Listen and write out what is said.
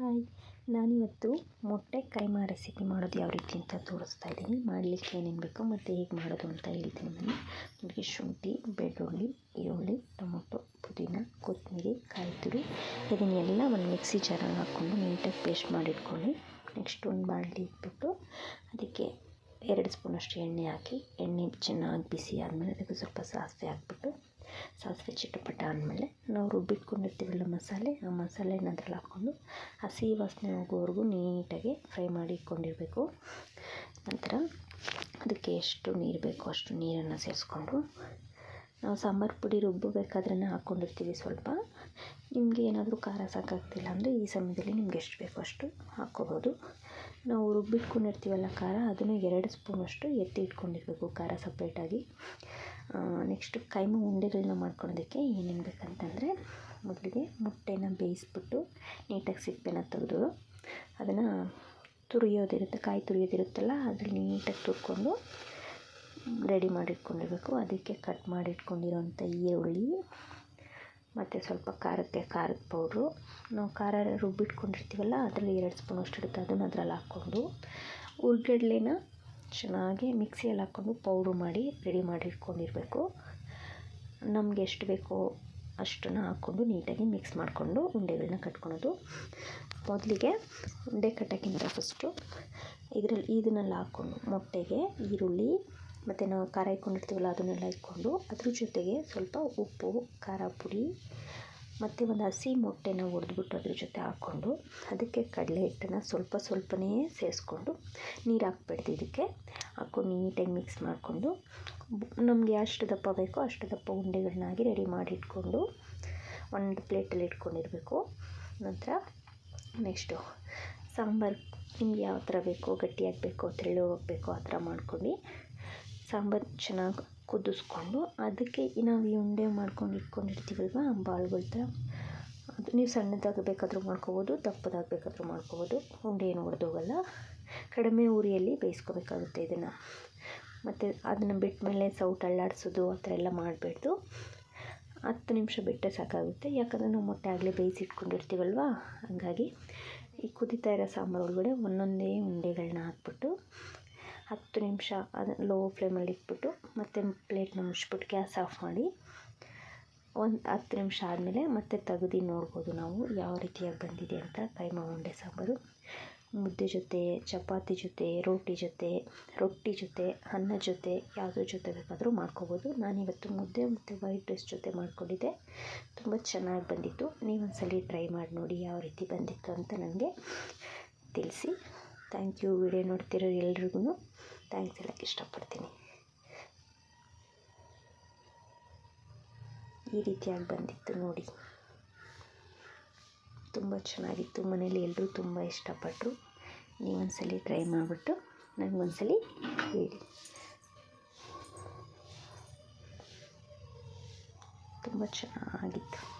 Hi. ನಾನಿವತ್ತು ಮೊಟ್ಟೆ keema recipe ಮಾಡೋದು ಯಾವ ರೀತಿ ಅಂತ ತೋರಿಸ್ತಾ ಇದ್ದೀನಿ. ಮಾಡಲಿಕ್ಕೆ ಏನೇನು ಬೇಕು ಮತ್ತು ಹೇಗೆ ಮಾಡೋದು ಅಂತ ಹೇಳ್ತೀನಿ ನಾನು ಇದಕ್ಕೆ ಶುಂಠಿ, ಬೆಳ್ಳುಳ್ಳಿ, ಈರುಳ್ಳಿ, ಟೊಮೊಟೊ, ಪುದೀನ, ಕೊತ್ತಂಬರಿ, ಕಾಯಿ ತುರಿ ಇದನ್ನೆಲ್ಲ ಒಂದು ಮಿಕ್ಸಿ ಜಾರಲ್ಲಿ ಹಾಕ್ಕೊಂಡು ನೀಟಾಗಿ ಪೇಸ್ಟ್ ಮಾಡಿಟ್ಕೊಳ್ಳಿ. ನೆಕ್ಸ್ಟ್ ಒಂದು ಬಾಣಲಿ ಇಟ್ಬಿಟ್ಟು ಅದಕ್ಕೆ ಎರಡು ಸ್ಪೂನಷ್ಟು ಎಣ್ಣೆ ಹಾಕಿ. ಎಣ್ಣೆ ಚೆನ್ನಾಗಿ ಬಿಸಿ ಆದಮೇಲೆ ಅದಕ್ಕೆ ಸ್ವಲ್ಪ ಸಾಸಿವೆ ಹಾಕ್ಬಿಟ್ಟು ಸಾಸಿವೆ ಚಿಟಪಟ ಆದಮೇಲೆ ನಾವು ರುಬ್ಬಿಟ್ಕೊಂಡಿರ್ತೀವಲ್ಲ ಮಸಾಲೆ, ಆ ಮಸಾಲೆನ ಅದ್ರಲ್ಲಿ ಹಾಕ್ಕೊಂಡು ಹಸಿ ವಾಸನೆ ಹೋಗೋವರೆಗೂ ನೀಟಾಗಿ ಫ್ರೈ ಮಾಡಿ ಇಟ್ಕೊಂಡಿರಬೇಕು. ನಂತರ ಅದಕ್ಕೆ ಎಷ್ಟು ನೀರು ಬೇಕೋ ಅಷ್ಟು ನೀರನ್ನು ಸೇರಿಸ್ಕೊಂಡು ನಾವು ಸಾಂಬಾರು ಪುಡಿ ರುಬ್ಬಬೇಕಾದ್ರೆ ಹಾಕ್ಕೊಂಡಿರ್ತೀವಿ ಸ್ವಲ್ಪ. ನಿಮಗೆ ಏನಾದರೂ ಖಾರ ಸಾಕಾಗ್ತಿಲ್ಲ ಅಂದರೆ ಈ ಸಮಯದಲ್ಲಿ ನಿಮ್ಗೆ ಎಷ್ಟು ಬೇಕೋ ಅಷ್ಟು ಹಾಕ್ಕೋಬೋದು. ನಾವು ರುಬ್ಬಿಟ್ಕೊಂಡಿರ್ತೀವಲ್ಲ ಖಾರ, ಅದನ್ನು ಎರಡು ಸ್ಪೂನಷ್ಟು ಎತ್ತಿ ಇಟ್ಕೊಂಡಿರಬೇಕು ಖಾರ ಸಪ್ರೇಟಾಗಿ ನೆಕ್ಸ್ಟು ಕೈಮ ಉಂಡೆಗಳನ್ನ ಮಾಡ್ಕೊಳೋದಕ್ಕೆ ಏನೇನು ಬೇಕಂತಂದರೆ ಮೊದಲಿಗೆ ಮೊಟ್ಟೆನ ಬೇಯಿಸ್ಬಿಟ್ಟು ನೀಟಾಗಿ ಸಿಪ್ಪೆನ ತೆಗೆದು ಅದನ್ನು ತುರಿಯೋದಿರುತ್ತೆ, ಕಾಯಿ ತುರಿಯೋದಿರುತ್ತಲ್ಲ ಅದ್ರಲ್ಲಿ ನೀಟಾಗಿ ತುರ್ಕೊಂಡು ರೆಡಿ ಮಾಡಿಟ್ಕೊಂಡಿರಬೇಕು. ಅದಕ್ಕೆ ಕಟ್ ಮಾಡಿಟ್ಕೊಂಡಿರೋಂಥ ಈರುಳ್ಳಿ ಮತ್ತು ಸ್ವಲ್ಪ ಖಾರಕ್ಕೆ ಖಾರದ ಪೌಡ್ರು ನಾವು ಖಾರ ರುಬ್ಬಿಟ್ಕೊಂಡಿರ್ತೀವಲ್ಲ ಅದರಲ್ಲಿ ಎರಡು ಸ್ಪೂನ್ ಅಷ್ಟು ಇರುತ್ತೆ, ಅದನ್ನು ಅದ್ರಲ್ಲಿ ಹಾಕ್ಕೊಂಡು. ಉರ್ಗಡ್ಲೆನ ಚೆನ್ನಾಗಿ ಮಿಕ್ಸಿಯಲ್ಲಿ ಹಾಕ್ಕೊಂಡು ಪೌಡ್ರು ಮಾಡಿ ರೆಡಿ ಮಾಡಿ ಇಟ್ಕೊಂಡಿರಬೇಕು ನಮ್ಗೆ ಎಷ್ಟು ಬೇಕೋ ಅಷ್ಟನ್ನು ಹಾಕ್ಕೊಂಡು ನೀಟಾಗಿ ಮಿಕ್ಸ್ ಮಾಡಿಕೊಂಡು ಉಂಡೆಗಳನ್ನ ಕಟ್ಕೊಳೋದು. ಮೊದಲಿಗೆ ಉಂಡೆ ಕಟ್ಟೋಕ್ಕಿಂತ ಫಸ್ಟು ಇದರಲ್ಲಿ ಇದನ್ನೆಲ್ಲ ಹಾಕ್ಕೊಂಡು ಮೊಟ್ಟೆಗೆ, ಈರುಳ್ಳಿ ಮತ್ತು ನಾವು ಖಾರ ಇಟ್ಕೊಂಡಿರ್ತೀವಲ್ಲ ಅದನ್ನೆಲ್ಲ ಇಟ್ಕೊಂಡು ಅದ್ರ ಜೊತೆಗೆ ಸ್ವಲ್ಪ ಉಪ್ಪು, ಖಾರ ಪುಡಿ ಮತ್ತು ಒಂದು ಹಸಿ ಮೊಟ್ಟೆನ ಒಡೆದ್ಬಿಟ್ಟು ಅದ್ರ ಜೊತೆ ಹಾಕ್ಕೊಂಡು ಅದಕ್ಕೆ ಕಡಲೆ ಹಿಟ್ಟನ್ನು ಸ್ವಲ್ಪ ಸ್ವಲ್ಪನೇ ಸೇರಿಸ್ಕೊಂಡು ನೀರು ಹಾಕ್ಬಾರ್ದು ಇದಕ್ಕೆ. ಹಾಕ್ಕೊಂಡು ನೀಟಾಗಿ ಮಿಕ್ಸ್ ಮಾಡಿಕೊಂಡು ನಮಗೆ ಅಷ್ಟು ದಪ್ಪ ಬೇಕೋ ಅಷ್ಟು ದಪ್ಪ ಉಂಡೆಗಳನ್ನಾಗಿ ರೆಡಿ ಮಾಡಿ ಇಟ್ಕೊಂಡು ಒಂದು ಪ್ಲೇಟಲ್ಲಿ ಇಟ್ಕೊಂಡಿರಬೇಕು. ನಂತರ ನೆಕ್ಸ್ಟು ಸಾಂಬಾರು ನಿಮ್ಗೆ ಯಾವ ಥರ ಬೇಕೋ ಗಟ್ಟಿಯಾಗಿ ಬೇಕೋ ತೆಳ್ಳಗೆ ಬೇಕೋ ಆ ಥರ ಮಾಡ್ಕೊಂಡು ಸಾಂಬಾರು ಚೆನ್ನಾಗಿ ಕುದಿಸ್ಕೊಂಡು ಅದಕ್ಕೆ ನಾವು ಈ ಉಂಡೆ ಮಾಡ್ಕೊಂಡು ಇಟ್ಕೊಂಡಿರ್ತೀವಲ್ವ ಬಾಳ್ಗಳ ಥರ. ಅದು ನೀವು ಸಣ್ಣದಾಗಿ ಬೇಕಾದರೂ ಮಾಡ್ಕೋಬೋದು, ದಪ್ಪದಾಗಿ ಬೇಕಾದರೂ ಮಾಡ್ಕೋಬೋದು. ಉಂಡೆ ಏನು ಒಡೆದೋಗಲ್ಲ. ಕಡಿಮೆ ಉರಿಯಲ್ಲಿ ಬೇಯಿಸ್ಕೋಬೇಕಾಗುತ್ತೆ ಇದನ್ನು. ಮತ್ತು ಅದನ್ನು ಬಿಟ್ಟ ಮೇಲೆ ಸೌಟ್ ಅಲ್ಲಾಡಿಸೋದು, ಆ ಥರ ಎಲ್ಲ ಮಾಡಬಾರ್ದು ಹತ್ತು ನಿಮಿಷ ಬಿಟ್ಟರೆ ಸಾಕಾಗುತ್ತೆ. ಯಾಕಂದರೆ ನಾವು ಮೊಟ್ಟೆ ಆಗಲೇ ಬೇಯಿಸಿ ಇಟ್ಕೊಂಡಿರ್ತೀವಲ್ವ ಹಾಗಾಗಿ ಈ ಕುದಿತಾ ಇರೋ ಸಾಂಬಾರು ಒಳಗಡೆ ಒಂದೊಂದೇ ಉಂಡೆಗಳನ್ನ ಹಾಕ್ಬಿಟ್ಟು ಹತ್ತು ನಿಮಿಷ ಅದು ಲೋ ಫ್ಲೇಮಲ್ಲಿ ಇಟ್ಬಿಟ್ಟು ಮತ್ತೆ ಪ್ಲೇಟ್ನ ಮುಚ್ಚಿಬಿಟ್ಟು ಗ್ಯಾಸ್ ಆಫ್ ಮಾಡಿ ಒಂದು ಹತ್ತು ನಿಮಿಷ ಆದಮೇಲೆ ಮತ್ತೆ ತೆಗ್ದು ನೋಡ್ಬೋದು ನಾವು ಯಾವ ರೀತಿಯಾಗಿ ಬಂದಿದೆ ಅಂತ ಕೈಮ ಉಂಡೆ ಸಾಂಬಾರು. ಮುದ್ದೆ ಜೊತೆ, ಚಪಾತಿ ಜೊತೆ, ರೋಟಿ ಜೊತೆ, ರೊಟ್ಟಿ ಜೊತೆ, ಅನ್ನ ಜೊತೆ ಯಾವುದ್ರ ಜೊತೆ ಬೇಕಾದರೂ ಮಾಡ್ಕೋಬೋದು. ನಾನಿವತ್ತು ಮುದ್ದೆ ಮತ್ತು ವೈಟ್ ರೈಸ್ ಜೊತೆ ಮಾಡ್ಕೊಂಡಿದ್ದೆ. ತುಂಬ ಚೆನ್ನಾಗಿ ಬಂದಿತ್ತು. ನೀವೊಂದ್ಸಲ ಟ್ರೈ ಮಾಡಿ ನೋಡಿ ಯಾವ ರೀತಿ ಬಂದಿತ್ತು ಅಂತ ನನಗೆ ತಿಳಿಸಿ. ಥ್ಯಾಂಕ್ ಯು ವಿಡಿಯೋ ನೋಡ್ತಿರೋ ಎಲ್ರಿಗೂ ಥ್ಯಾಂಕ್ಸ್ ಹೇಳೋಕ್ಕೆ ಇಷ್ಟಪಡ್ತೀನಿ. ಈ ರೀತಿಯಾಗಿ ಬಂದಿತ್ತು ನೋಡಿ. ತುಂಬ ಚೆನ್ನಾಗಿತ್ತು. ಮನೇಲಿ ಎಲ್ಲರೂ ತುಂಬ ಇಷ್ಟಪಟ್ಟರು ನೀವೊಂದ್ಸಲಿ ಟ್ರೈ ಮಾಡಿಬಿಟ್ಟು ನನಗೊಂದ್ಸಲಿ ಹೇಳಿ. ತುಂಬ ಚೆನ್ನಾಗಿತ್ತು.